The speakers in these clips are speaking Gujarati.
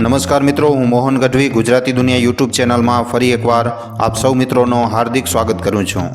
નમસ્કાર મિત્રો, હું મોહન ગઢવી, ગુજરાતી દુનિયા યુટ્યુબ ચેનલમાં ફરી એકવાર આપ સૌ મિત્રોનો હાર્દિક સ્વાગત કરું છું.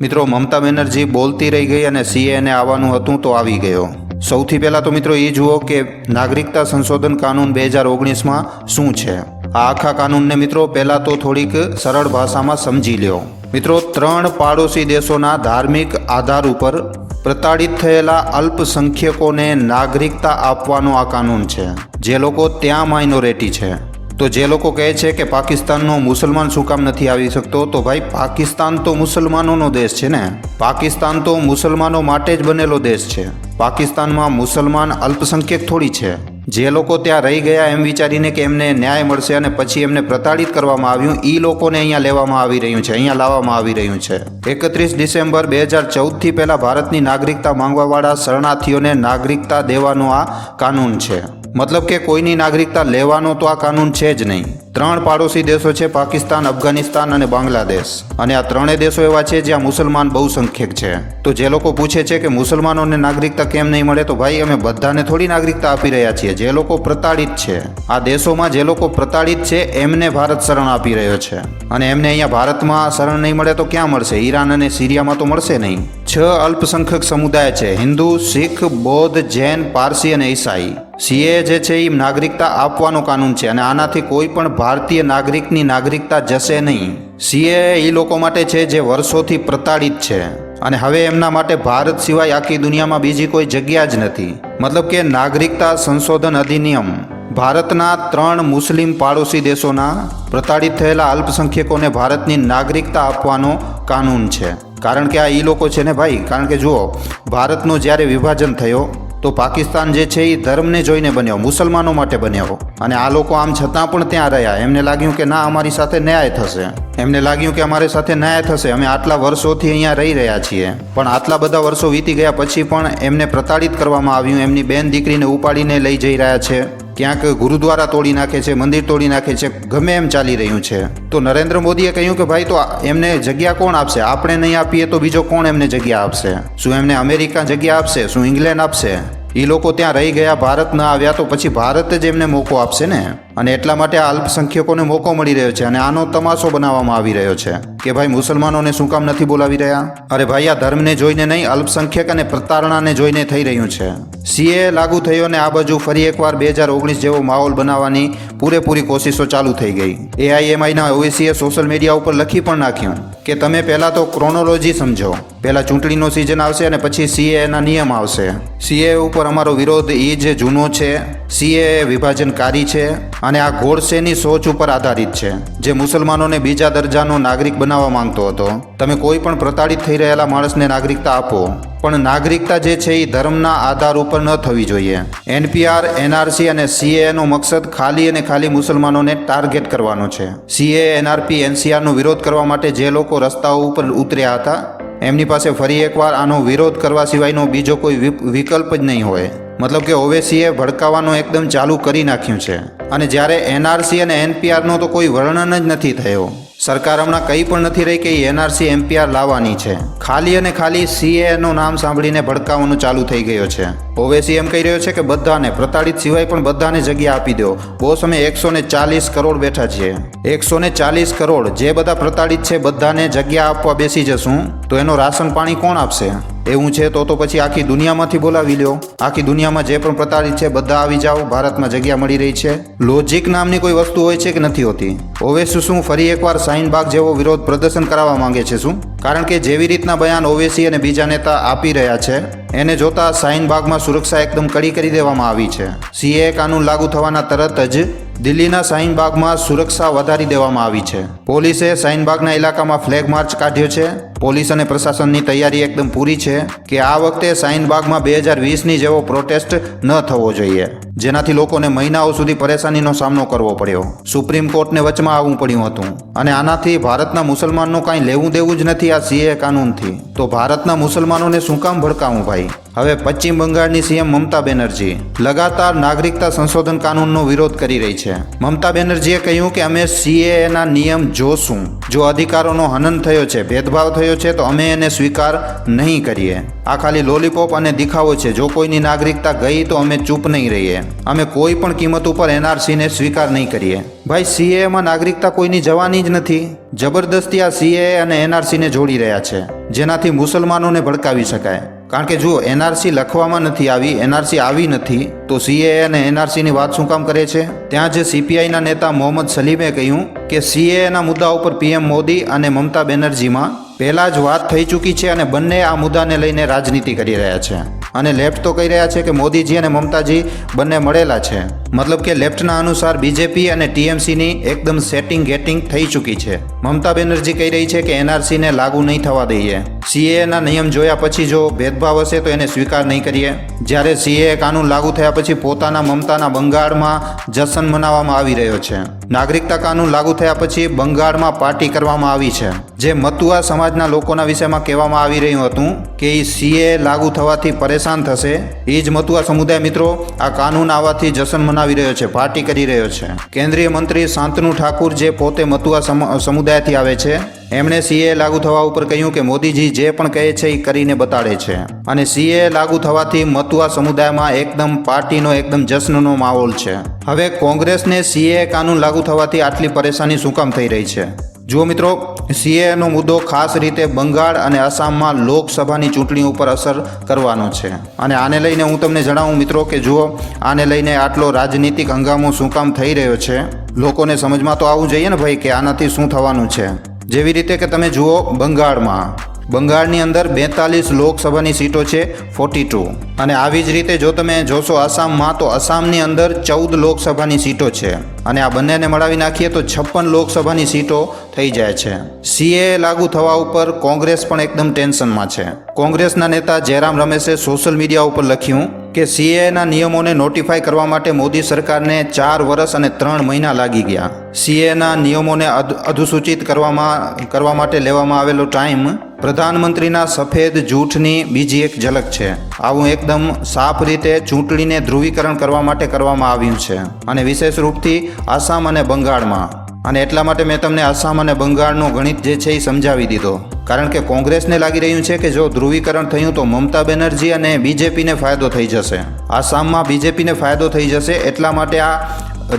મિત્રો, મમતા બેનર્જી બોલતી રહી ગઈ અને સીએને આવવાનું હતું તો આવી ગયો. સૌથી પહેલાં તો મિત્રો એ જુઓ કે નાગરિકતા સંશોધન કાનૂન બે હજાર ઓગણીસમાં શું છે? આ આખા કાનૂનને મિત્રો પહેલાં તો થોડીક સરળ ભાષામાં સમજી લ્યો. મિત્રો, ત્રણ પાડોશી દેશોના ધાર્મિક આધાર ઉપર પ્રતાડિત થયેલા અલ્પસંખ્યકોને નાગરિકતા આપવાનો આ કાનૂન છે. જે લોકો ત્યાં માઇનોરિટી છે. તો જે લોકો કહે છે કે પાકિસ્તાનનો મુસલમાન શું કામ નથી આવી શકતો? તો ભાઈ, પાકિસ્તાન તો મુસલમાનોનો દેશ છે ને? પાકિસ્તાન તો મુસલમાનો માટે જ બનેલો દેશ છે. પાકિસ્તાનમાં મુસલમાન અલ્પસંખ્યક થોડી છે. જે લોકો ત્યાં રહી ગયા એમ વિચારીને કે એમને ન્યાય મળશે અને પછી એમને પ્રતાડિત કરવામાં આવ્યું એ લોકોને અહીંયા લેવામાં આવી રહ્યું છે, અહીંયા લાવવામાં આવી રહ્યું છે. એકત્રીસ ડિસેમ્બર બે હજાર ચૌદથી પહેલાં ભારતની નાગરિકતા માંગવાવાળા શરણાર્થીઓને નાગરિકતા દેવાનો આ કાનૂન છે. મતલબ કે કોઈની નાગરિકતા લેવાનો તો આ કાનૂન છે જ નહીં. ત્રણ પાડોશી દેશો છે, પાકિસ્તાન, અફઘાનિસ્તાન અને બાંગ્લાદેશ. અને આ ત્રણેય દેશો એવા છે જ્યાં મુસલમાન બહુસંખ્યક છે. તો જે લોકો પૂછે છે કે મુસલમાનોને નાગરિકતા કેમ નહીં મળે, તો ભાઈ અમે બધાને થોડી નાગરિકતા આપી રહ્યા છીએ. જે લોકો પ્રતાડિત છે. આ દેશોમાં જે લોકો પ્રતાડિત છે, એમને ભારત શરણ આપી રહ્યો છે. અને એમને અહીંયા ભારતમાં શરણ નહીં મળે તો ક્યાં મળશે? ઈરાન અને સિરિયામાં તો મળશે નહીં. છ અલ્પસંખ્યક સમુદાય છે. હિન્દુ, શીખ, બૌદ્ધ, જૈન, પારસી અને ઈસાઈ. સીએ જે છે એ નાગરિકતા આપવાનો કાનૂન છે અને આનાથી કોઈ પણ ભારતીય નાગરિકની નાગરિકતા જશે નહીં. સીએ એ લોકો માટે છે જે વર્ષોથી પ્રતાડિત છે અને હવે એમના માટે ભારત સિવાય આખી દુનિયામાં બીજી કોઈ જગ્યા જ નથી. મતલબ કે નાગરિકતા સંશોધન અધિનિયમ ભારતના ત્રણ મુસ્લિમ પાડોશી દેશોના પ્રતાડિત થયેલા અલ્પસંખ્યકોને ભારતની નાગરિકતા આપવાનો કાનૂન છે. કારણ કે આ એ લોકો છે ને ભાઈ? કારણ કે જુઓ, ભારતનું જ્યારે વિભાજન થયો તો પાકિસ્તાન જે છે એ ધર્મને જોઈને બન્યો, મુસલમાનો માટે બન્યો. અને આ લોકો આમ છતાં પણ ત્યાં રહ્યા. એમને લાગ્યું કે ના, અમારી સાથે ન્યાય થશે. એમને લાગ્યું કે અમારી સાથે ન્યાય થશે. અમે આટલા વર્ષોથી અહીંયા રહી રહ્યા છીએ. પણ આટલા બધા વર્ષો વીતી ગયા પછી પણ એમને પ્રતાડિત કરવામાં આવ્યું, એમની બેન દીકરીને ઉપાડીને લઈ જઈ રહ્યા છે. ક્યાંક ગુરુદ્વારા તોડી નાખે છે, મંદિર તોડી નાખે છે, ગમે એમ ચાલી રહ્યું છે. તો નરેન્દ્ર મોદીએ કહ્યું કે ભાઈ, તો એમને જગ્યા કોણ આપશે? આપણે નહીં આપીએ તો બીજો કોણ એમને જગ્યા આપશે? શું એમને અમેરિકા જગ્યા આપશે? શું ઇંગ્લેન્ડ આપશે? એ લોકો ત્યાં રહી ગયા ભારત ન આવ્યા તો પછી ભારત જ એમને મોકો આપશે ને? અને એટલા માટે આ અલ્પસંખ્યકોને મોકો મળી રહ્યો છે અને આનો તમાશો બનાવવામાં આવી રહ્યો છે કે ભાઈ મુસલમાનોને શું કામ નથી બોલાવી રહ્યા? અરે ભાઈ, આ ધર્મને જોઈને નહીં, અલ્પસંખ્યક અને પ્રતારણાને જોઈને થઈ રહ્યું છે. સીએ લાગુ થયો અને આ બાજુ ફરી એકવાર બે હજાર ઓગણીસ જેવો માહોલ બનાવવાની પૂરેપૂરી કોશિશો ચાલુ થઈ ગઈ. એઆઈએમઆઈના ઓવેસીએ સોશિયલ મીડિયા ઉપર લખી પણ નાખ્યું કે તમે પહેલાં તો ક્રોનોલોજી સમજો. પહેલાં ચૂંટણીનો સિઝન આવશે અને પછી સીએના નિયમ આવશે. સીએ ઉપર અમારો વિરોધ એ જે જૂનો છે. સીએ વિભાજનકારી છે. અને આ ગોડસેની સોચ ઉપર આધારિત છે, જે મુસલમાનોને બીજા દરજાનો નાગરિક બનાવવા માંગતો હતો. તમે કોઈ પણ પ્રતાડિત થઈ રહેલા માણસને નાગરિકતા આપો, પણ નાગરિકતા જે છે એ ધર્મના આધાર ઉપર ન થવી જોઈએ. એનપીઆર, એનઆરસી અને સીએનો મકસદ ખાલી અને ખાલી મુસલમાનોને ટાર્ગેટ કરવાનો છે. સીએ એનઆરપી, એનસીઆરનો વિરોધ કરવા માટે જે લોકો રસ્તાઓ ઉપર ઉતર્યા હતા, એમની પાસે ફરી એકવાર આનો વિરોધ કરવા સિવાયનો બીજો કોઈ વિકલ્પ જ નહીં હોય. મતલબ કે ઓવેસીએ ભડકાવાનું એકદમ ચાલુ કરી નાખ્યું છે. અને જ્યારે એનઆરસી અને એનપીઆરનો તો કોઈ વર્ણન જ નથી થયો. સરકાર હમણાં કંઈ પણ નથી રહી કે એનઆરસી એમપીઆર લાવવાની છે. ખાલી અને ખાલી સીએનું નામ સાંભળીને ભડકાવાનું ચાલુ થઈ ગયો છે. ઓવેસી એમ કહી રહ્યો છે કે બધાને, પ્રતાડિત સિવાય પણ બધાને જગ્યા આપી દો. બોસ અમે એકસો ને ચાલીસ કરોડ બેઠા છીએ. એકસો ને ચાલીસ કરોડ જે બધા પ્રતાડિત છે બધાને જગ્યા આપવા બેસી જશું. તો એનો રાશન પાણી કોણ આપશે? એવું છે તો તો પછી આખી દુનિયામાંથી બોલાવી લ્યો. આખી દુનિયામાં જે પણ પ્રતાડિત છે બધા આવી જાઓ. ભારતમાં જગ્યા મળી રહી છે. લોજિક નામની કોઈ વસ્તુ હોય છે કે નથી હોતી? ઓવેસી શું ફરી એકવાર શાહીનબાગ જેવો વિરોધ પ્રદર્શન કરાવવા માંગે છે શું? કારણ કે જેવી રીતના બયાન ઓવેસી અને બીજા નેતા આપી રહ્યા છે, એને જોતા શાહીનબાગમાં સુરક્ષા એકદમ કડી કરી દેવામાં આવી છે. સીએ કાનૂન લાગુ થવાના તરત જ દિલ્હીના શાહીનબાગમાં સુરક્ષા વધારી દેવામાં આવી છે. પોલીસે શાહીનબાગના ઇલાકામાં ફ્લેગ માર્ચ કાઢ્યો છે. પોલીસ અને પ્રશાસનની તૈયારી એકદમ પૂરી છે કે આ વખતે શાહીનબાગમાં બે હજાર વીસની જેવો પ્રોટેસ્ટ ન થવો જોઈએ, જેનાથી લોકોને મહિનાઓ સુધી પરેશાનીનો સામનો કરવો પડ્યો. સુપ્રીમ કોર્ટને વચમાં આવવું પડ્યું હતું. અને આનાથી ભારતના મુસલમાનનું કાંઈ લેવું દેવું જ નથી આ સીએ કાનૂનથી. તો ભારતના મુસલમાનોને શું કામ ભડકાવું ભાઈ? હવે પશ્ચિમ બંગાળની સીએમ મમતા બેનર્જી લગાતાર નાગરિકતા સંશોધન કાનૂનનો વિરોધ કરી રહી છે. મમતા બેનર્જીએ કહ્યું કે અમે સીએના નિયમ જોશું. જો અધિકારોનો હનન થયો છે, ભેદભાવ થયો છે, તો અમે એને સ્વીકાર નહીં કરીએ. આ ખાલી લોલીપોપ અને દેખાવો છે. જો કોઈની નાગરિકતા ગઈ, તો અમે ચૂપ નહીં રહીએ. અમે કોઈ પણ કિંમત ઉપર એનઆરસીને સ્વીકાર નહીં કરીએ. ભાઈ સીએમાં નાગરિકતા કોઈની જવાની જ નથી. જબરદસ્તી આ સીએ અને એનઆરસીને જોડી રહ્યા છે. જેનાથી મુસલમાનોને ભડકાવી શકાય. કારણ કે જુઓ એનઆરસી લખવામાં નથી આવી, એનઆરસી આવી નથી, તો સીએ અને એનઆરસીની વાત શું કામ કરે છે? ત્યાં જે સીપીઆઈના નેતા મોહમ્મદ સલીમે કહ્યું કે સીએના મુદ્દા ઉપર પીએમ મોદી અને મમતા બેનર્જીમાં પહેલાં જ વાત થઈ ચૂકી છે અને બંને આ મુદ્દાને લઈને રાજનીતિ કરી રહ્યા છે. અને લેફ્ટ તો કહી રહ્યા છે કે મોદીજી અને મમતાજી બંને મળેલા છે. મતલબ કે લેફ્ટના અનુસાર બીજેપી અને ટીએમસીની એકદમ સેટિંગ ગેટિંગ થઈ ચૂકી છે. મમતા બેનર્જી કહી રહી છે કે એનઆરસીને લાગુ નહીં થવા દઈએ. સીએના નિયમ જોયા પછી જો ભેદભાવ હશે તો એને સ્વીકાર નહીં કરીએ. જ્યારે સીએ કાનૂન લાગુ થયા પછી પોતાના મમતાના બંગાળમાં જશન મનાવવામાં આવી રહ્યો છે. નાગરિકતા કાનૂન લાગુ થયા પછી બંગાળમાં પાર્ટી કરવામાં આવી છે. જે મતુઆ સમાજના લોકોના વિષયમાં કહેવામાં આવી રહ્યું હતું કે એ સીએ લાગુ થવાથી પરેશાન થશે. એ જ મતુઆ સમુદાય મિત્રો, આ કાનૂન આવવાથી જશન મનાવી રહ્યો છે, પાર્ટી કરી રહ્યો છે. કેન્દ્રીય મંત્રી શાંતનુ ઠાકુર જે પોતે મતુઆ સમ- સમુદાયથી આવે છે એમણે સીએ લાગુ થવા ઉપર કહ્યું કે મોદીજી જે પણ કહે છે એ કરીને બતાડે છે. અને સીએ લાગુ થવાથી મતુઆ સમુદાયમાં એકદમ પાર્ટીનો, એકદમ જશ્નનો માહોલ છે. હવે કોંગ્રેસને સીએ કાનૂન લાગુ થવાથી આટલી પરેશાની શું કામ થઈ રહી છે? જુઓ મિત્રો, સીએનો મુદ્દો ખાસ રીતે બંગાળ અને આસામમાં લોકસભાની ચૂંટણી ઉપર અસર કરવાનો છે. અને આને લઈને હું તમને જણાવું મિત્રો કે જુઓ, આને લઈને આટલો રાજનીતિક હંગામો શું કામ થઈ રહ્યો છે? લોકોને સમજમાં તો આવવું જોઈએ ને ભાઈ કે આનાથી શું થવાનું છે? જેવી રીતે કે તમે જુઓ બંગાળમાં બંગાળની અંદર બેતાલીસ લોકસભાની સીટો છે ફોર્ટી ટુ અને આવી જ રીતે જો તમે જોશો આસામમાં તો આસામની અંદર ચૌદ લોકસભાની સીટો છે. અને આ બંનેને મળાવી નાખીએ તો છપ્પન લોકસભાની સીટો થઈ જાય છે. સીએ લાગુ થવા ઉપર કોંગ્રેસ પણ એકદમ ટેન્શનમાં છે. કોંગ્રેસના નેતા જયરામ રમેશે સોશિયલ મીડિયા ઉપર લખ્યું કે સીએના નિયમોને નોટિફાઈ કરવા માટે મોદી સરકારને ચાર વર્ષ અને ત્રણ મહિના લાગી ગયા. સીએના નિયમોને અધ- અધુસૂચિત કરવામાં, કરવા માટે લેવામાં આવેલો ટાઈમ પ્રધાનમંત્રીના સફેદ જૂઠની બીજી એક ઝલક છે. આવું એકદમ સાફ રીતે ચૂંટણીને ધ્રુવીકરણ કરવા માટે કરવામાં આવ્યું છે અને વિશેષ રૂપથી આસામ અને બંગાળમાં. અને એટલા માટે મેં તમને આસામ અને બંગાળનો ગણિત જે છે એ સમજાવી દીધો. કારણ કે કોંગ્રેસને લાગી રહ્યું છે કે જો ધ્રુવીકરણ થયું તો મમતા બેનર્જી અને બીજેપીને ફાયદો થઈ જશે. આસામમાં બીજેપીને ફાયદો થઈ જશે એટલા માટે આ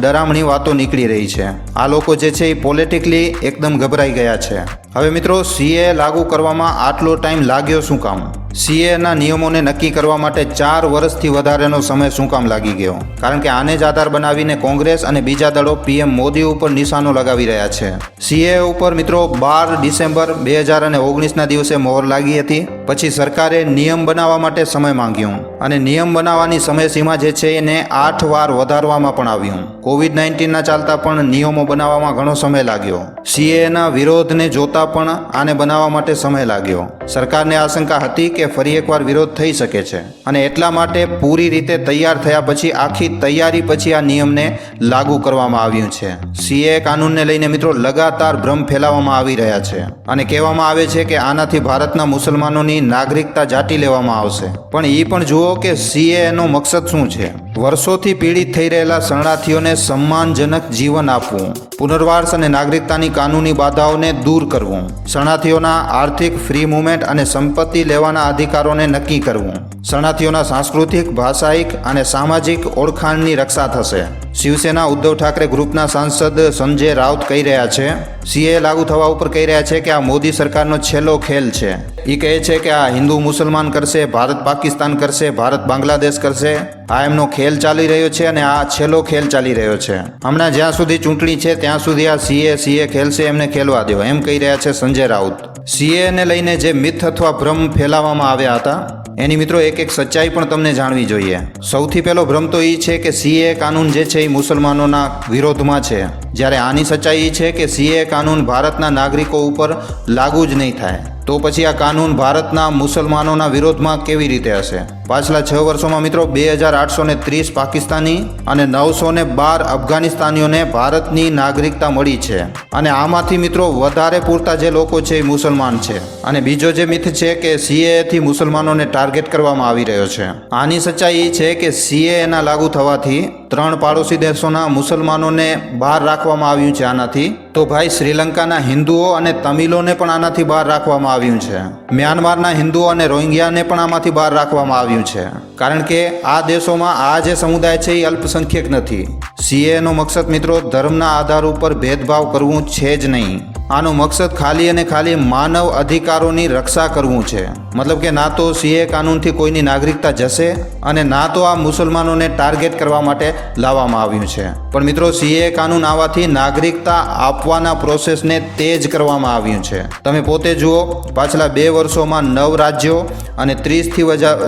ડરામણી વાતો નીકળી રહી છે. આ લોકો જે છે એ પોલિટિકલી એકદમ ગભરાઈ ગયા છે. હવે મિત્રો સીએ લાગુ કરવામાં આટલો ટાઈમ લાગ્યો શું કામ? સીએના નિયમોને નક્કી કરવા માટે ચાર વર્ષથી વધારેનો સમય શું કામ લાગી ગયો? કારણ કે આને જ આધાર બનાવીને કોંગ્રેસ અને બીજા દળો પીએમ મોદી ઉપર નિશાનો લગાવી રહ્યા છે. સીએ ઉપર મિત્રો, બાર ડિસેમ્બર બે હજાર અને ઓગણીસના દિવસે મોહર લાગી હતી. પછી સરકારે નિયમ બનાવવા માટે સમય માંગ્યો અને નિયમ બનાવવાની સમયસીમા જે છે એને આઠ વાર વધારવામાં પણ આવ્યું. કોવિડ નાઇન્ટીનના ચાલતા પણ નિયમો બનાવવામાં ઘણો સમય લાગ્યો. સીએના વિરોધને જોતા પણ આને બનાવવા માટે સમય લાગ્યો. સરકારને આશંકા હતી કે ફરી એકવાર વિરોધ થઈ શકે છે અને એટલા માટે પૂરી રીતે તૈયાર થયા પછી આખી તૈયારી પછી આ નિયમને લાગુ કરવામાં આવ્યું છે. સીએ કાનૂનને લઈને મિત્રો લગાતાર ભ્રમ ફેલાવવામાં આવી રહ્યા છે અને કહેવામાં આવે છે કે આનાથી ભારતના મુસલમાનોની નાગરિકતા જાટી લેવામાં આવશે. પણ એ પણ જુઓ કે સીએનો મકસદ શું છે? વર્ષોથી પીડિત થઈ રહેલા શરણાર્થીઓને સન્માનજનક જીવન આપવું, પુનર્વાસ અને નાગરિકતાની કાનૂની બાધાઓને દૂર કરવું, શરણાર્થીઓના આર્થિક ફ્રી મુવમેન્ટ અને સંપત્તિ લેવાના અધિકારોને નક્કી કરવું, શરણાર્થીઓના સાંસ્કૃતિક, ભાષાયિક અને સામાજિક ઓળખાણની રક્ષા થશે. શિવસેના ઉદ્ધવ ઠાકરે ગ્રુપના સાંસદ સંજય રાઉત કહી રહ્યા છે, સીએ લાગુ થવા ઉપર કહી રહ્યા છે કે આ મોદી સરકારનો છેલ્લો ખેલ છે. એ કહે છે કે આ હિન્દુ મુસલમાન કરશે, ભારત પાકિસ્તાન કરશે, ભારત બાંગ્લાદેશ કરશે. આ એમનો ખેલ ચાલી રહ્યો છે અને આ છેલ્લો ખેલ ચાલી રહ્યો છે. હમણાં જ્યાં સુધી ચૂંટણી છે, ત્યાં સુધી આ સીએ સીએ ખેલશે, એમને ખેલવા દો એમ કહી રહ્યા છે સંજય રાઉત. સીએને લઈને જે મિથ અથવા ભ્રમ ફેલાવવામાં આવ્યા હતા, એની મિત્રો એક એક સચ્ચાઈ પણ તમને જાણવી જોઈએ. સૌથી પહેલો ભ્રમ તો એ છે કે સીએ કાનૂન જે છે એ મુસલમાનોના વિરોધમાં છે. જ્યારે આની સચ્ચાઈ એ છે કે સીએ કાનૂન ભારતના નાગરિકો ઉપર લાગુ જ નહીં થાય. તો પછી આ કાનૂન ભારતના મુસલમાનોના વિરોધમાં કેવી રીતે હશે? પાછલા છ વર્ષોમાં મિત્રો, બે હજાર આઠસો ને ત્રીસ પાકિસ્તાની અને નવસો ને બાર અફઘાનિસ્તાનીઓને ભારતની નાગરિકતા મળી છે. અને આમાંથી મિત્રો, વધારે પૂરતા જે લોકો છે એ મુસલમાન છે. અને બીજો જે મિથ છે કે સીએથી મુસલમાનોને ટાર્ગેટ કરવામાં આવી રહ્યો છે. આની સચ્ચાઈ એ છે કે સીએ ના લાગુ થવાથી ત્રણ પાડોશી દેશોના મુસલમાનોને બહાર રાખવામાં આવ્યું છે આનાથી. તો ભાઈ, શ્રીલંકાના હિન્દુઓ અને તમિલોને પણ આનાથી બહાર રાખવામાં આવ્યું છે. મ્યાનમારના હિન્દુઓ અને રોહિંગ્યાને પણ આમાંથી બહાર રાખવામાં આવ્યું છે. કારણ કે આ દેશોમાં આ જે સમુદાય છે એ અલ્પસંખ્યક નથી. સીએનો મકસદ મિત્રો ધર્મના આધાર ઉપર ભેદભાવ કરવું છે જ નહીં. આનો મકસદ ખાલી અને ખાલી માનવ અધિકારોની રક્ષા કરવું છે. મતલબ કે ના તો સીએ કાનૂનથી કોઈની નાગરિકતા જશે અને ના તો આ મુસલમાનોને ટાર્ગેટ કરવા માટે લાવવામાં આવ્યું છે. પણ મિત્રો, સીએ કાનૂન આવવાથી નાગરિકતા આપવાના પ્રોસેસને તેજ કરવામાં આવ્યું છે. તમે પોતે જુઓ, પાછલા બે વર્ષોમાં નવ રાજ્યો અને ત્રીસથી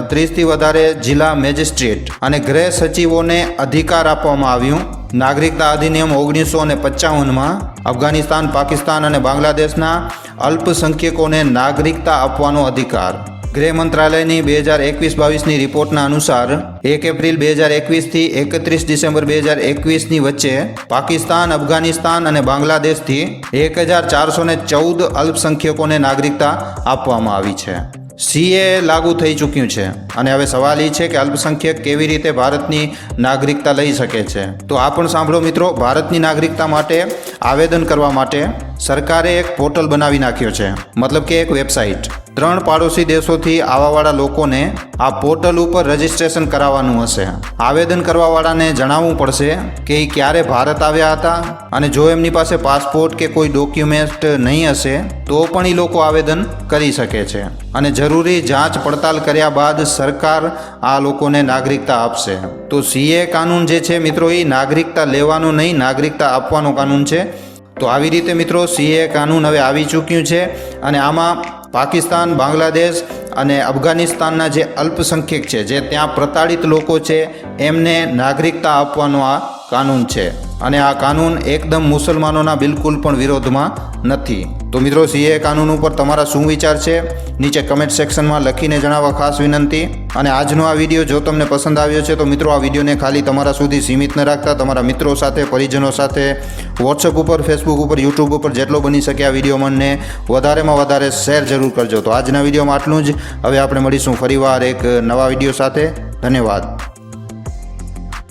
ત્રીસથી વધારે જિલ્લા મેજિસ્ટ્રેટ અને ગૃહ સચિવોને અધિકાર આપવામાં આવ્યું. નાગરિકતા અધિનિયમ ઓગણીસો ને પંચાવનમાં અફઘાનિસ્તાન, પાકિસ્તાન અને બાંગ્લાદેશના અલ્પસંખ્યકોને નાગરિકતા આપવાનો અધિકાર. ગૃહ મંત્રાલયની બે હજાર એકવીસ બાવીસની રિપોર્ટના અનુસાર, એક એપ્રિલ બે હજાર એકવીસથી એકત્રીસ ડિસેમ્બર બે હજાર એકવીસની વચ્ચે પાકિસ્તાન, અફઘાનિસ્તાન અને બાંગ્લાદેશથી એક હજાર ચારસો ચૌદ અલ્પસંખ્યકોને નાગરિકતા આપવામાં આવી છે. સીએ લાગુ થઈ ચૂક્યું છે. અને હવે સવાલ એ છે કે અલ્પસંખ્યક કેવી રીતે ભારતની નાગરિકતા લઈ શકે છે? તો આ પણ સાંભળો મિત્રો, ભારતની નાગરિકતા માટે આવેદન કરવા માટે સરકારે એક પોર્ટલ બનાવી નાખ્યો છે. મતલબ કે એક વેબસાઇટ. ત્રણ પાડોશી દેશોથી આવવાવાળા લોકોને આ પોર્ટલ ઉપર રજીસ્ટ્રેશન કરાવવાનું હશે. આવેદન કરવાવાળાને જણાવવું પડશે કે એ ક્યારે ભારત આવ્યા હતા અને જો એમની પાસે પાસપોર્ટ કે કોઈ ડોક્યુમેન્ટ નહીં હશે, તો પણ એ લોકો આવેદન કરી શકે છે. અને જરૂરી જાંચ પડતાલ કર્યા બાદ સરકાર આ લોકોને નાગરિકતા આપશે. તો સીએ કાનૂન જે છે મિત્રો એ નાગરિકતા લેવાનો નહીં, નાગરિકતા આપવાનો કાનૂન છે. તો આવી રીતે મિત્રો સીએ કાનૂન હવે આવી ચૂક્યું છે અને આમાં પાકિસ્તાન, બાંગ્લાદેશ અને અફઘાનિસ્તાનના જે અલ્પસંખ્યક છે, જે ત્યાં પ્રતાડિત લોકો છે, એમને નાગરિકતા આપવાનો આ કાનૂન છે. અને આ કાનૂન એકદમ મુસલમાનોના બિલકુલ પણ વિરોધમાં નથી. તો મિત્રો, સીએ કાનૂન ઉપર તમારા શું વિચાર છે? નીચે કમેન્ટ સેક્શનમાં લખીને જણાવવા ખાસ વિનંતી. અને આજનો આ વીડિયો જો તમને પસંદ આવ્યો છે, તો મિત્રો, આ વિડીયોને ખાલી તમારા સુધી સીમિત ન રાખતા. તમારા મિત્રો સાથે, પરિજનો સાથે વોટ્સઅપ ઉપર ફેસબુક ઉપર યુટ્યુબ ઉપર જેટલો બની શકે આ વીડિયો મને વધારેમાં વધારે શેર જરૂર કરજો. તો આજના વિડીયોમાં આટલું જ. હવે આપણે મળીશું ફરીવાર એક નવા વીડિયો સાથે. ધન્યવાદ.